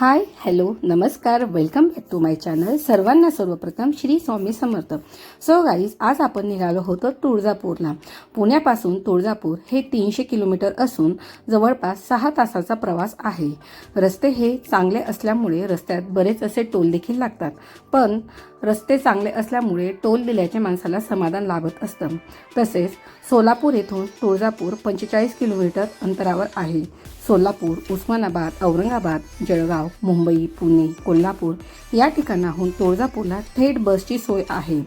हाय hello नमस्कार welcome back to my channel सर्वांना सर्वप्रथम श्री स्वामी समर्थ. सो गाईज आज आपण निघालो होतो तुळजापूरला. पुण्यापासून तुळजापूर हे तीनशे किलोमीटर असून जवळपास सहा तासाचा प्रवास आहे. रस्ते हे चांगले असल्यामुळे रस्त्यात बरेच असे टोल देखील लागतात. पण रस्ते चांगले असल्यामुळे टोल दिल्याच्या माणसाला समाधान लाभत असतं. तसेच सोलापूर येथून तुळजापूर पंचेचाळीस किलोमीटर अंतरावर आहे. सोलापूर उस्मानाबाद औरंगाबाद जळगाव मुंबई पुणे कोल्हापूर या ठिकाणाहून तुळजापूरला थेट बसची सोय आहे.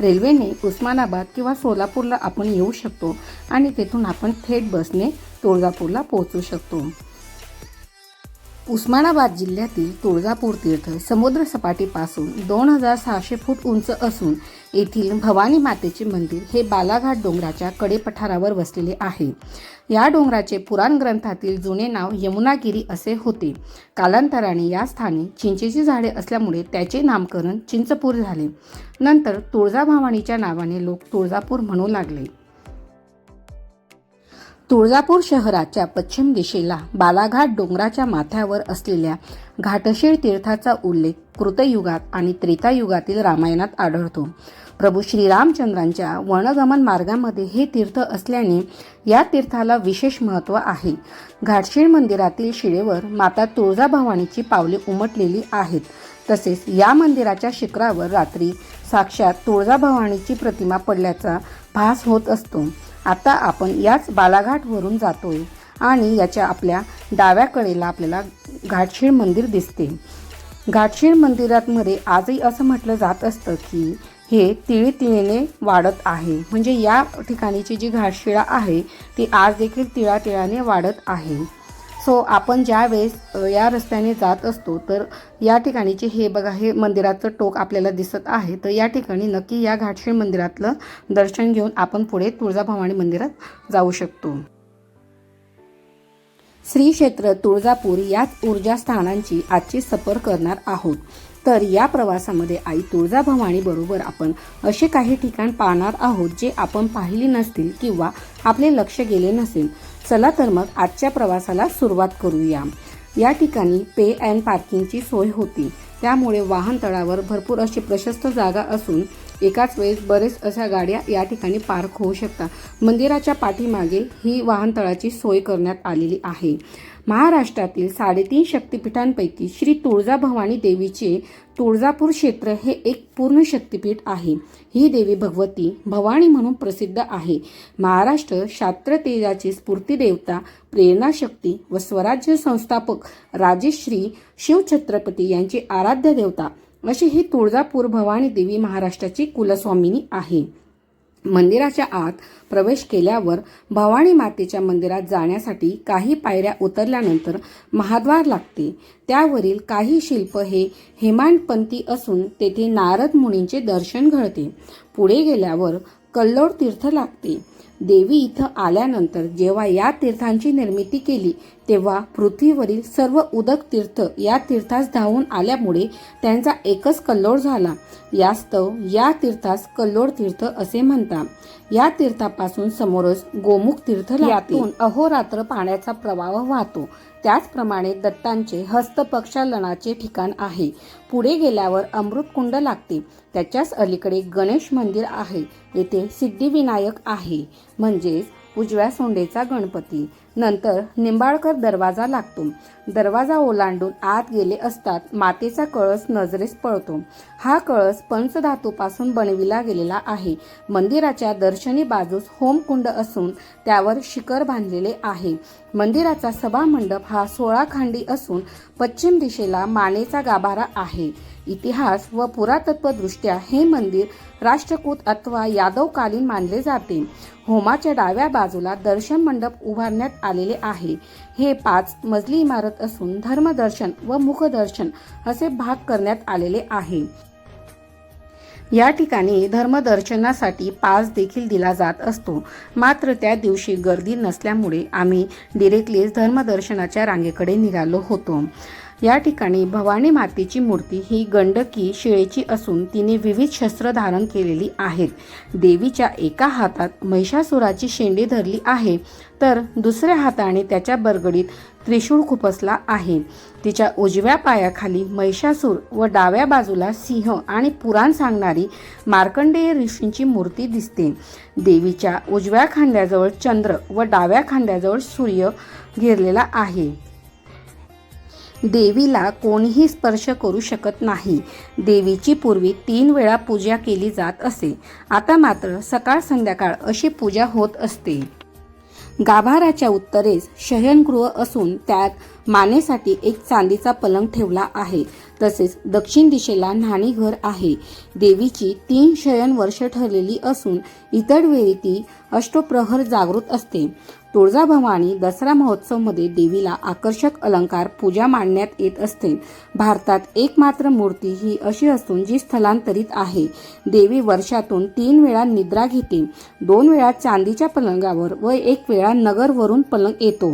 रेल्वेने उस्मानाबाद किंवा सोलापूरला आपण येऊ शकतो आणि तेथून आपण थेट बसने तुळजापूरला पोहोचू शकतो. उस्मानाबाद जिल्ह्यातील तुळजापूर तीर्थ समुद्रसपाटीपासून दोन हजार सहाशे फूट उंच असून येथील भवानी मातेचे मंदिर हे बालाघाट डोंगराच्या कडेपठारावर वसलेले आहे. या डोंगराचे पुराण ग्रंथातील जुने नाव यमुनागिरी असे होते. कालांतराने या स्थानी चिंचेची झाडे असल्यामुळे त्याचे नामकरण चिंचपूर झाले. नंतर तुळजाभवानीच्या नावाने लोक तुळजापूर म्हणू लागले. तुळजापूर शहराच्या पश्चिम दिशेला बालाघाट डोंगराच्या माथ्यावर असलेल्या घाटशीळ तीर्थाचा उल्लेख कृतयुगात आणि त्रेतायुगातील रामायणात आढळतो. प्रभू श्रीरामचंद्रांच्या वनगमन मार्गामध्ये हे तीर्थ असल्याने या तीर्थाला विशेष महत्त्व आहे. घाटशीळ मंदिरातील शिळेवर माता तुळजाभवानीची पावले उमटलेली आहेत. तसेच या मंदिराच्या शिखरावर रात्री साक्षात तुळजाभवानीची प्रतिमा पडल्याचा भास होत असतो. आता आपण याच बालाघाटवरून जातोय आणि याच्या आपल्या डाव्या कडेला आपल्याला घाटशीळ मंदिर दिसते. घाटशीळ मंदिरातमध्ये आजही असं म्हटलं जात असतं की हे तिळी तिळीने वाढत आहे. म्हणजे या ठिकाणीची जी घाटशिळा आहे ती आज देखील तिळातिळाने वाढत आहे. सो आपण ज्या वेळेस या रस्त्याने जात असतो तर या ठिकाणीचे हे बघा हे मंदिराचं टोक आपल्याला दिसत आहे. तर या ठिकाणी नक्की या घाटशीळ मंदिरातलं दर्शन घेऊन आपण पुढे तुळजाभवानी मंदिरात जाऊ शकतो. श्री क्षेत्र तुळजापूर याच ऊर्जा स्थानांची आजची सफर करणार आहोत. तर या प्रवासामध्ये आई तुळजाभवानी बरोबर आपण असे काही ठिकाण पाहणार आहोत जे आपण पाहिली नसतील किंवा आपले लक्ष गेले नसेल. चला तर मग आजच्या प्रवासाला सुरुवात करूया. या ठिकाणी पे अँड पार्किंगची सोय होती. त्यामुळे वाहनतळावर भरपूर अशी प्रशस्त जागा असून एकाच वेळेस बरेच अशा गाड्या या ठिकाणी पार्क होऊ शकतात. मंदिराच्या पाठीमागे ही वाहनतळाची सोय करण्यात आलेली आहे. महाराष्ट्रातील साडेतीन शक्तिपीठांपैकी श्री तुळजाभवानी देवीचे तुळजापूर क्षेत्र हे एक पूर्ण शक्तिपीठ आहे. ही देवी भगवती भवानी म्हणून प्रसिद्ध आहे. महाराष्ट्र शास्त्र तेजाची स्फूर्ती देवता प्रेरणाशक्ती व स्वराज्य संस्थापक राजेश्री शिवछत्रपती यांची आराध्य देवता. अशी ही तुळजापूर भवानी देवी महाराष्ट्राची कुलस्वामिनी आहे. मंदिराच्या आत प्रवेश केल्यावर भवानी मातेच्या मंदिरात जाण्यासाठी काही पायऱ्या उतरल्यानंतर महाद्वार लागते. त्यावरील काही शिल्प हे हेमाडपंथी असून तेथे नारद मुनींचे दर्शन घडते. पुढे गेल्यावर कल्लोळ तीर्थ लागते. देवी इथं आल्यानंतर जेव्हा या तीर्थांची निर्मिती केली तेव्हा पृथ्वीवरील सर्व उदक तीर्थ या तीर्थास धावून आल्यामुळे त्यांचा एकच कल्लोळ झाला. यास्तव या तीर्थास कल्लोळ तीर्थ असे म्हणतात. या तीर्थापासून समोरच गोमुख तीर्थ यातून अहोरात्र पाण्याचा प्रवाह वाहतो. त्याचप्रमाणे दत्तांचे हस्तपक्षालनाचे ठिकाण आहे. पुढे गेल्यावर अमृतकुंड लागते. त्याच्याच अलीकडे गणेश मंदिर आहे. येथे सिद्धिविनायक आहे. म्हणजेच उजव्या सोंडेचा गणपती. नंतर निंबाळकर दरवाजा लागतो. दरवाजा ओलांडून आत गेले असतात मातेचा कळस नजरेस पळतो. हा कळस पंचधातूपासून बनविला गेलेला आहे. मंदिराच्या दर्शनी बाजूस होमकुंड असून त्यावर शिखर बांधलेले आहे. मंदिराचा सभामंडप हा सोळा खांडी असून पश्चिम दिशेला मानेचा गाभारा आहे. इतिहास व पुरातत्वदृष्ट्या हे मंदिर राष्ट्रकूट अथवा यादवकालीन मानले जाते. होमाच्या डाव्या बाजूला दर्शन मंडप उभारण्यात आलेले आहे. हे पाच मजली इमारत असून धर्मदर्शन व मुखदर्शन असे भाग करण्यात आलेले आहे. या ठिकाणी धर्मदर्शनासाठी पास देखील दिला जात असतो. मात्र त्या दिवशी गर्दी नसल्यामुळे आम्ही डिरेक्टलीच धर्मदर्शनाच्या रांगेकडे निघालो होतो. या ठिकाणी भवानी मातेची मूर्ती ही गंडकी शिळेची असून तिने विविध शस्त्र धारण केलेली आहेत. देवीच्या एका हातात महिषासुराची शेंडी धरली आहे तर दुसऱ्या हाताने त्याच्या बरगडीत त्रिशूळ खुपसला आहे. तिच्या उजव्या पायाखाली महिषासूर व डाव्या बाजूला सिंह आणि पुराण सांगणारी मार्कंडेय ऋषींची मूर्ती दिसते. देवीच्या उजव्या खांद्याजवळ चंद्र व डाव्या खांद्याजवळ सूर्य घेरलेला आहे. देवीला कोणीही स्पर्श करू शकत नाही. देवीची पूर्वी तीन वेळा पूजा केली जात असे. आता मात्र सकाळ संध्याकाळ अशी पूजा होत असते. गाभाराच्या उत्तरेस शयनगृह असून त्यात मानेसाठी एक चांदीचा पलंग ठेवला आहे. तसेच दक्षिण दिशेला न्हाणीघर आहे. देवीची तीन शयन वर्ष ठरलेली असून इतर वेळी ती अष्टप्रहर जागृत असते. तुळजाभवानी दसरा महोत्सवमध्ये देवीला आकर्षक अलंकार पूजा मांडण्यात येत असते. भारतात एकमात्र मूर्ती ही अशी असून जी स्थलांतरित आहे. देवी वर्षातून तीन वेळा निद्रा घेते. दोन वेळा चांदीच्या पलंगावर व एक वेळा नगरवरून पलंग येतो.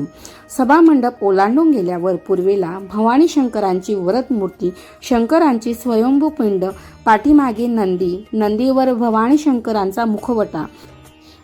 सभामंडप ओलांडून गेल्यावर पूर्वेला भवानी शंकरांची व्रत मूर्ती शंकरांची स्वयंभू पिंड पाठीमागे नंदी नंदीवर भवानी शंकरांचा मुखवटा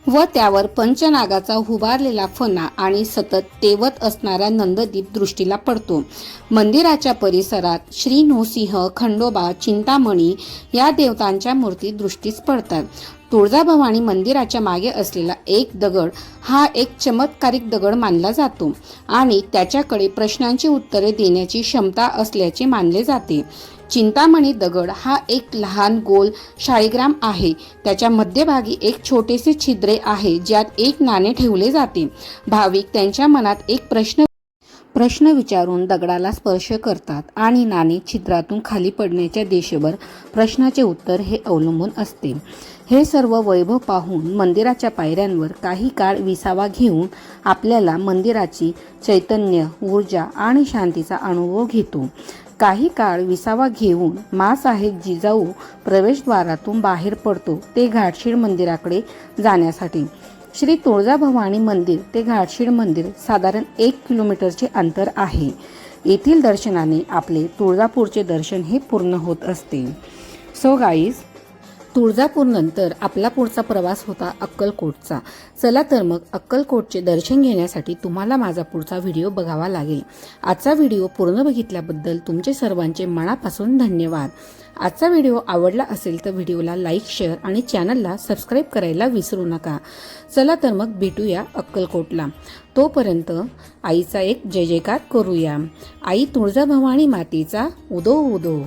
व त्यावर पंचनागाचा हुबारलेला फणा आणि सतत तेवत असणारा नंददीप दृष्टीला पडतो. मंदिराच्या परिसरात श्री नृसिंह खंडोबा चिंतामणी या देवतांच्या मूर्ती दृष्टीस पडतात. तुळजाभवानी मंदिराच्या मागे असलेला एक दगड हा एक चमत्कारिक दगड मानला जातो आणि त्याच्याकडे प्रश्नांची उत्तरे देण्याची क्षमता असल्याचे मानले जाते. चिंतामणी दगड हा एक लहान गोल शाळीग्राम आहे. त्याच्या मध्यभागी एक छोटेसे छिद्रे आहे ज्यात एक नाणे ठेवले जाते. भाविक त्यांच्या मनात एक प्रश्न प्रश्न विचारून दगडाला स्पर्श करतात आणि नाणे छिद्रातून खाली पडण्याच्या दिशेवर प्रश्नाचे उत्तर हे अवलंबून असते. हे सर्व वैभव पाहून मंदिराच्या पायऱ्यांवर काही काळ विसावा घेऊन आपल्याला मंदिराची चैतन्य ऊर्जा आणि शांतीचा अनुभव घेतो. काही काळ विसावा घेऊन मासाहेब जिजाऊ प्रवेशद्वारातून बाहेर पडतो ते घाटशीळ मंदिराकडे जाण्यासाठी. श्री तुळजाभवानी मंदिर ते घाटशीळ मंदिर साधारण एक किलोमीटरचे अंतर आहे. येथील दर्शनाने आपले तुळजापूरचे दर्शन हे पूर्ण होत असते. सो गाईज तुळजापूरनंतर आपला पुढचा प्रवास होता अक्कलकोटचा. चला तर मग अक्कलकोटचे दर्शन घेण्यासाठी तुम्हाला माझा पुढचा व्हिडिओ बघावा लागेल. आजचा व्हिडिओ पूर्ण बघितल्याबद्दल तुमचे सर्वांचे मनापासून धन्यवाद. आजचा व्हिडिओ आवडला असेल तर व्हिडिओला लाईक शेअर आणि चॅनलला सबस्क्राईब करायला विसरू नका. चला तर मग भेटूया अक्कलकोटला. तोपर्यंत आईचा एक जय जयकार करूया. आई तुळजाभवानी मातेचा उदो उदो.